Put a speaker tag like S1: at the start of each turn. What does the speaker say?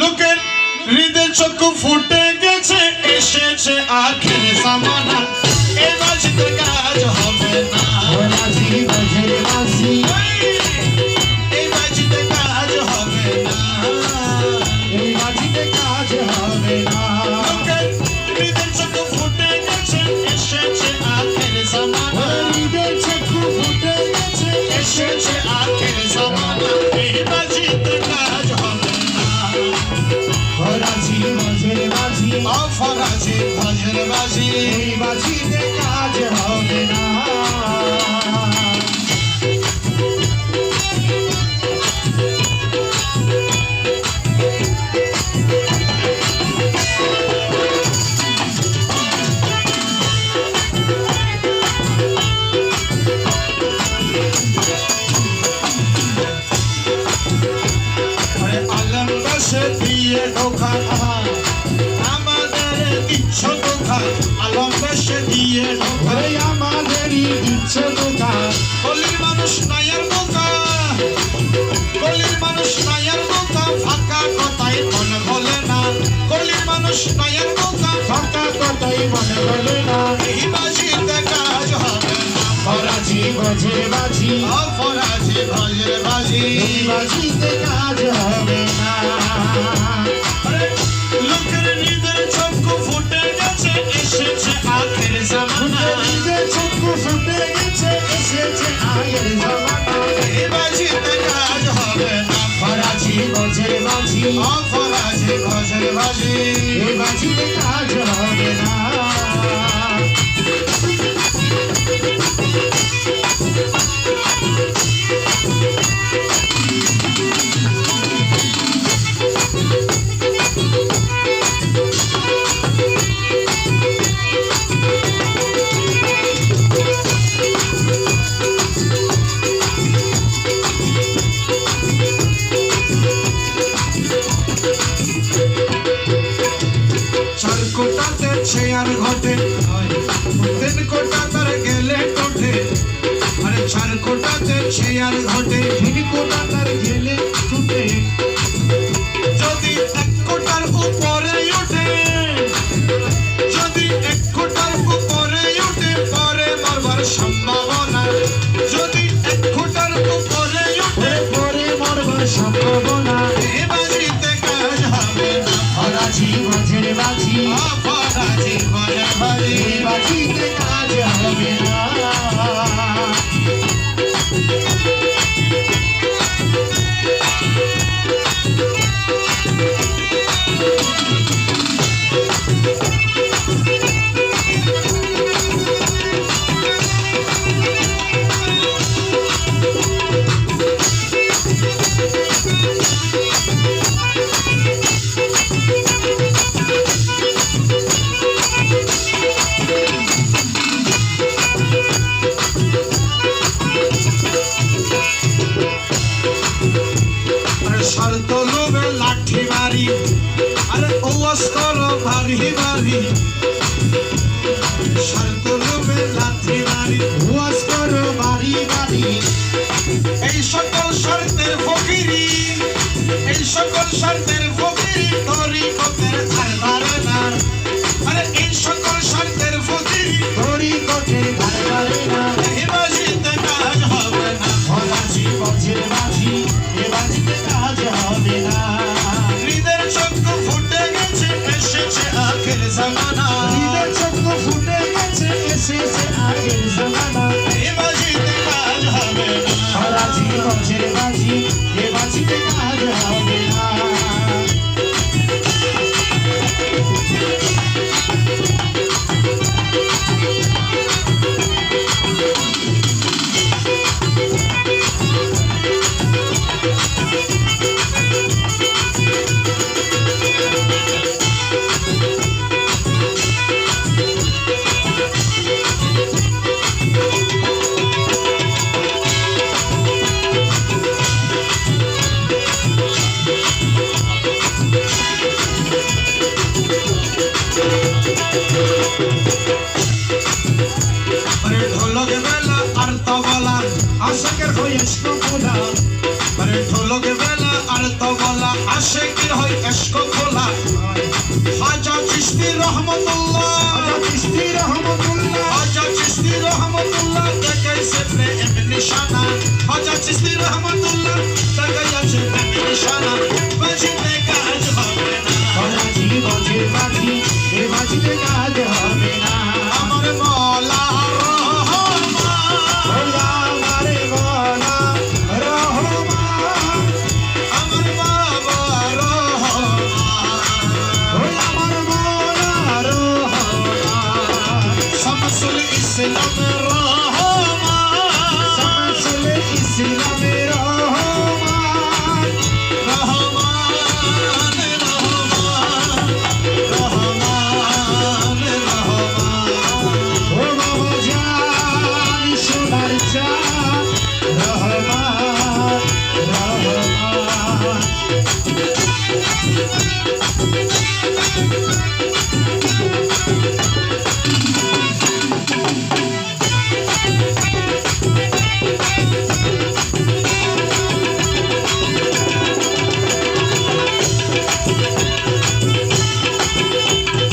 S1: লোকের হৃদয় চক্ষু ফুটে গেছে এসেছে আখের সামানা এ বাজতে কাজ হবে না।
S2: বাজি ভজন বাজি বাজি ফরাজি বাজে
S1: বাজি ফরাজি
S2: বাজে বাজি বাজিতে কাজ হবে না বাজে বাজে বাজে আজ হবে না।
S1: বসে আর ঘটে
S2: ভিড়
S1: বাড়ি বাড়ি। সার্কলবে লাঠি বাড়ি
S2: ওয়াজ করো বাড়ি বাড়ি।
S1: এই সকল শর্তের ফকিরি, এই সকল শর্তের ফকিরি তরি কতের ধার ধারে না আরে এই সকল শর্তের ফকিরি
S2: তরি কতের ধার ধারে না
S1: এই বাজিতে কাজ হবে না
S2: হলা জীবন জীবন ইস্ক খোলা
S1: আরে ঢোলক বেলা আর তবলা
S2: আসে কি হয় ইস্ক খোলা হাজা চিস্তি রহমতুল্লাহ